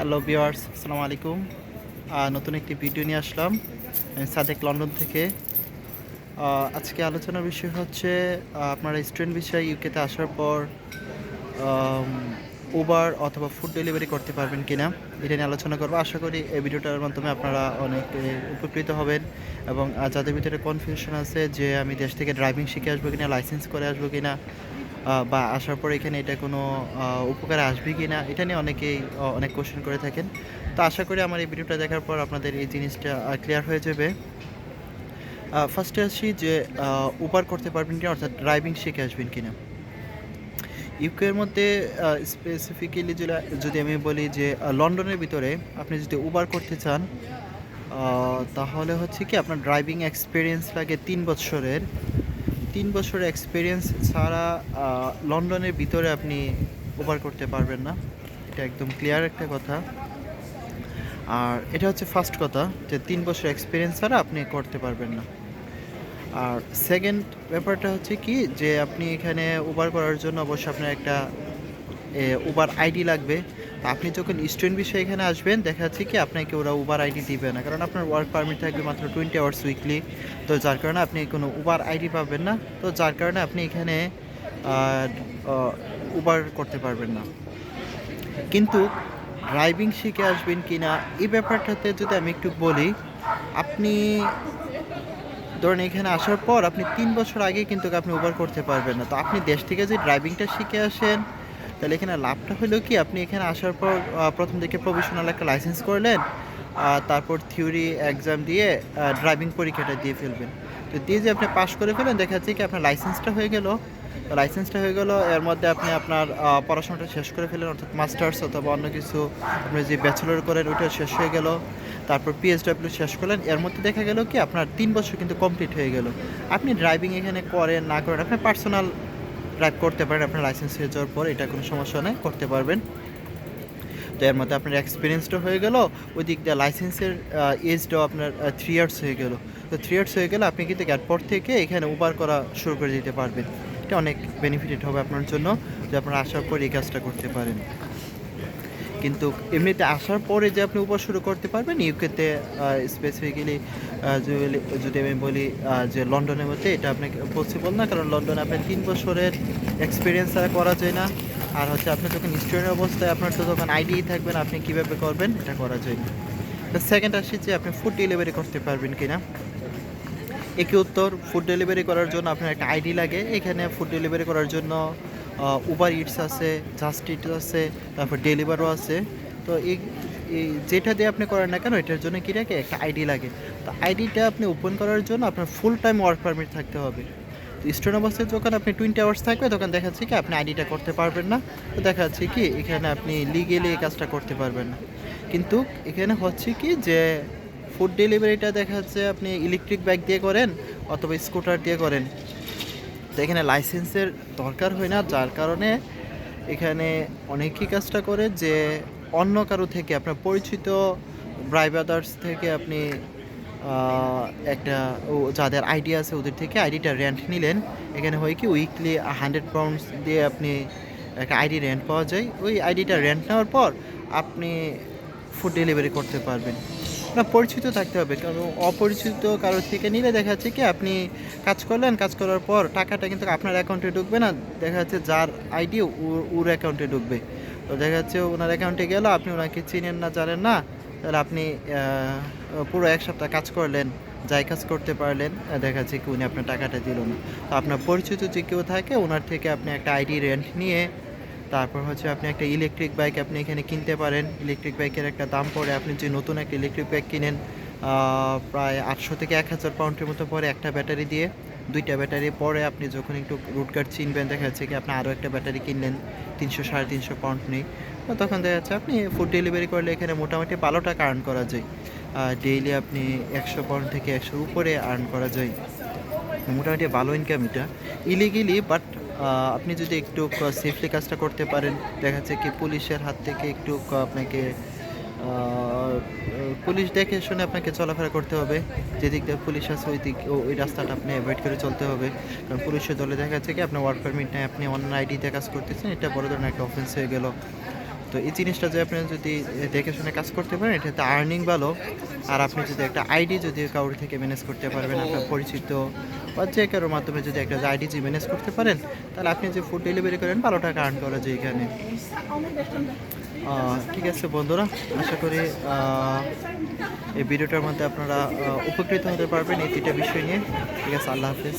Hello viewers আসসালামু আলাইকুম। নতুন একটি ভিডিও নিয়ে আসলাম, আমি সাদেক লন্ডন থেকে। আজকে আলোচনার বিষয় হচ্ছে আপনারা স্টুডেন্ট বিষয়ে ইউকেতে আসার পর উবার অথবা ফুড ডেলিভারি করতে পারবেন কিনা, এটা নিয়ে আলোচনা করব। আশা করি এই ভিডিওটার মাধ্যমে আপনারা অনেক উপকৃত হবেন এবং যাদের ভিতরে কনফিউশন আছে যে আমি দেশ থেকে ড্রাইভিং শিখে আসব কিনা লাইসেন্স করে আসব কিনা বা আসার পর এখানে এটা কোনো উপকারে আসবে কি না এটা নিয়ে অনেকেই অনেক কোশ্চেন করে থাকেন। তো আশা করি আমার এই ভিডিওটা দেখার পর আপনাদের এই জিনিসটা ক্লিয়ার হয়ে যাবে। ফার্স্টে আসি যে উবার করতে পারবেন কিনা, অর্থাৎ ড্রাইভিং শিখে আসবেন কিনা। ইউকের মধ্যে স্পেসিফিক্যালি যদি আমি বলি যে লন্ডনের ভিতরে আপনি যদি উবার করতে চান তাহলে হচ্ছে কি আপনার ড্রাইভিং এক্সপিরিয়েন্স লাগে তিন বছরের তিন বছরের এক্সপিরিয়েন্স ছাড়া লন্ডনের ভিতরে আপনি উবার করতে পারবেন না। এটা একদম ক্লিয়ার একটা কথা। আর এটা হচ্ছে ফার্স্ট কথা, যে তিন বছর এক্সপিরিয়েন্স ছাড়া আপনি করতে পারবেন না। আর সেকেন্ড ব্যাপারটা হচ্ছে কি, যে আপনি এখানে উবার করার জন্য অবশ্যই আপনার একটা উবার আইডি লাগবে। আপনি যখন স্টুডেন্ট বিষয়ে এখানে আসবেন, দেখা যাচ্ছে কি আপনাকে ওরা উবার আইডি দিবে না। কারণ আপনার ওয়ার্ক পারমিট থাকবে মাত্র টোয়েন্টি আওয়ার্স উইকলি তো যার কারণে আপনি কোনো উবার আইডি পাবেন না। তো যার কারণে আপনি এখানে উবার করতে পারবেন না। কিন্তু ড্রাইভিং শিখে আসবেন কি না এই ব্যাপারটাতে যদি আমি একটু বলি, আপনি ধরুন এখানে আসার পর আপনি তিন বছর আগে কিন্তু আপনি উবার করতে পারবেন না। তো আপনি দেশ থেকে যে ড্রাইভিংটা শিখে আসেন তাহলে এখানে লাভটা হলো কি? আপনি এখানে আসার পর প্রথম দিকে প্রফেশনাল একটা লাইসেন্স করলেন তারপর থিওরি এক্সাম দিয়ে ড্রাইভিং পরীক্ষাটা দিয়ে ফেলবেন। তো দিয়ে যে আপনি পাশ করে ফেলেন দেখা যাচ্ছে কি আপনার লাইসেন্সটা হয়ে গেল। লাইসেন্সটা হয়ে গেল, এর মধ্যে আপনি আপনার পড়াশোনাটা শেষ করে ফেলেন অর্থাৎ মাস্টার্স অথবা অন্য কিছু আপনি যে ব্যাচেলর করেন, ওইটা শেষ হয়ে গেল। তারপর পিএইচডাব্লিউ শেষ করলেন, এর মধ্যে দেখা গেল কি, আপনার তিন বছর কিন্তু কমপ্লিট হয়ে গেল। আপনি ড্রাইভিং এখানে করেন, না করেন, আপনার পার্সোনাল ড্রাইভ করতে পারেন, আপনার লাইসেন্স হয়ে যাওয়ার পর এটা কোনো সমস্যা নেই, করতে পারবেন। তো এর মধ্যে আপনার এক্সপিরিয়েন্সটা হয়ে গেল, ওই দিক দিয়ে লাইসেন্সের এজটাও আপনার থ্রি ইয়ার্স হয়ে গেল। তো থ্রি ইয়ার্স হয়ে গেলে আপনি কিন্তু এয়ারপোর্ট থেকে এখানে উবার করা শুরু করে দিতে পারবেন। এটা অনেক বেনিফিটেড হবে আপনার জন্য, যে আপনারা আসার পর এই কাজটা করতে পারেন। কিন্তু এমনিতে আসার পরে যে আপনি উপার শুরু করতে পারবেন, ইউকেতে স্পেসিফিক্যালি যদি আমি বলি যে লন্ডনের মধ্যে, এটা আপনাকে পসিবল না, কারণ লন্ডনে আপনার তিন বছরের এক্সপিরিয়েন্স ছাড়া করা যায় না। আর হচ্ছে আপনি যখন স্টুডেন্ট অবস্থায়, আপনার তো তখন আইডি থাকবেন আপনি কীভাবে করবেন, এটা করা যায় না। তো সেকেন্ড আসছে যে আপনি ফুড ডেলিভারি করতে পারবেন কি না একই উত্তর ফুড ডেলিভারি করার জন্য আপনার একটা আইডি লাগে। এখানে ফুড ডেলিভারি করার জন্য উবার ইটস আছে জাস্ট ইটস আছে, তারপর ডেলিভারও আছে। তো এই যেটা দিয়ে আপনি করেন না কেন, এটার জন্য কী লাগে? একটা আইডি লাগে। তো আইডিটা আপনি ওপেন করার জন্য আপনার ফুল টাইম ওয়ার্ক পারমিট থাকতে হবে। তো স্টুডেন্ট অবস্থায় যখন আপনি টোয়েন্টি আওয়ার্স থাকবে তখন দেখা যাচ্ছে কি আপনি আইডিটা করতে পারবেন না। তো দেখা যাচ্ছে কি এখানে আপনি লিগেলি এই কাজটা করতে পারবেন না। কিন্তু এখানে হচ্ছে কি যে ফুড ডেলিভারিটা দেখা যাচ্ছে আপনি ইলেকট্রিক বাইক দিয়ে করেন অথবা স্কুটার দিয়ে করেন। তো এখানে লাইসেন্সের দরকার হয় না, যার কারণে এখানে অনেকেই কাজটা করে যে অন্য কারও থেকে, আপনার পরিচিত ব্রাইবাদার্স থেকে আপনি একটা ও যাদের আইডি আছে ওদের থেকে আইডিটা রেন্ট নিলেন। এখানে হয় কি উইকলি হান্ড্রেড পাউন্ডস দিয়ে আপনি একটা আইডি রেন্ট পাওয়া যায়। ওই আইডিটা রেন্ট নেওয়ার পর আপনি ফুড ডেলিভারি করতে পারবেন। না, পরিচিত থাকতে হবে, কারণ অপরিচিত কারোর থেকে নিলে দেখা যাচ্ছে কি আপনি কাজ করলেন, কাজ করার পর টাকাটা কিন্তু আপনার অ্যাকাউন্টে ঢুকবে না, দেখা যাচ্ছে যার আইডি ওর অ্যাকাউন্টে ঢুকবে। তো দেখা যাচ্ছে ওনার অ্যাকাউন্টে গেল, আপনি ওনাকে চিনেন না, জানেন না, তাহলে আপনি পুরো এক সপ্তাহ কাজ করলেন, যাই কাজ করতে পারলেন দেখা যাচ্ছে কি উনি আপনার টাকাটা দিল না। তো আপনার পরিচিত যে কেউ থাকে, ওনার থেকে আপনি একটা আইডি রেন্ট নিয়ে তারপর হচ্ছে আপনি একটা ইলেকট্রিক বাইক আপনি এখানে কিনতে পারেন। ইলেকট্রিক বাইকের একটা দাম পড়ে। আপনি যে নতুন একটা ইলেকট্রিক বাইক কিনেন প্রায় আটশো থেকে এক হাজার পাউন্ডের মতো পরে একটা ব্যাটারি দিয়ে। দুইটা ব্যাটারি পরে আপনি যখন একটু রুট কার্ড চিনবেন, দেখা যাচ্ছে কি আপনি আরও একটা ব্যাটারি কিনলেন, তিনশো, সাড়ে তিনশো পাউন্ড নেই। তখন দেখা যাচ্ছে আপনি ফুড ডেলিভারি করলে এখানে মোটামুটি ভালো টাকা আর্ন করা যায়। ডেইলি আপনি একশো পাউন্ড থেকে একশো উপরে আর্ন করা যায়। মোটামুটি ভালো ইনকাম এটা। ইলিগেলি বাট আপনি যদি একটু সেফলি কাজটা করতে পারেন, দেখা যাচ্ছে কি পুলিশের হাত থেকে একটু আপনাকে পুলিশ দেখে শুনে আপনাকে চলাফেরা করতে হবে। যেদিক দিয়ে পুলিশ আছে ওই দিক ওই রাস্তাটা আপনি অ্যাভয়েড করে চলতে হবে। কারণ পুলিশের দলে দেখা যাচ্ছে কি, আপনার ওয়ার্ক পারমিট নেই, আপনি অন্য আইডিতে কাজ করতেছেন, এটা বড় ধরনের একটা অফেন্স হয়ে গেল। তো এই জিনিসটা যে আপনি যদি দেখে শুনে কাজ করতে পারেন, এটা এটাতে আর্নিং ভালো। আর আপনি যদি একটা আইডি যদি কারোর থেকে ম্যানেজ করতে পারবেন, আপনার পরিচিত বা যে কারোর মাধ্যমে যদি একটা আইডি যে ম্যানেজ করতে পারেন, তাহলে আপনি যে ফুড ডেলিভারি করেন ভালো টাকা আর্ন করা যায় এখানে। ঠিক আছে বন্ধুরা, আশা করি এই ভিডিওটার মধ্যে আপনারা উপকৃত হতে পারবেন এই তিনটা বিষয় নিয়ে। ঠিক আছে, আল্লাহ হাফিজ।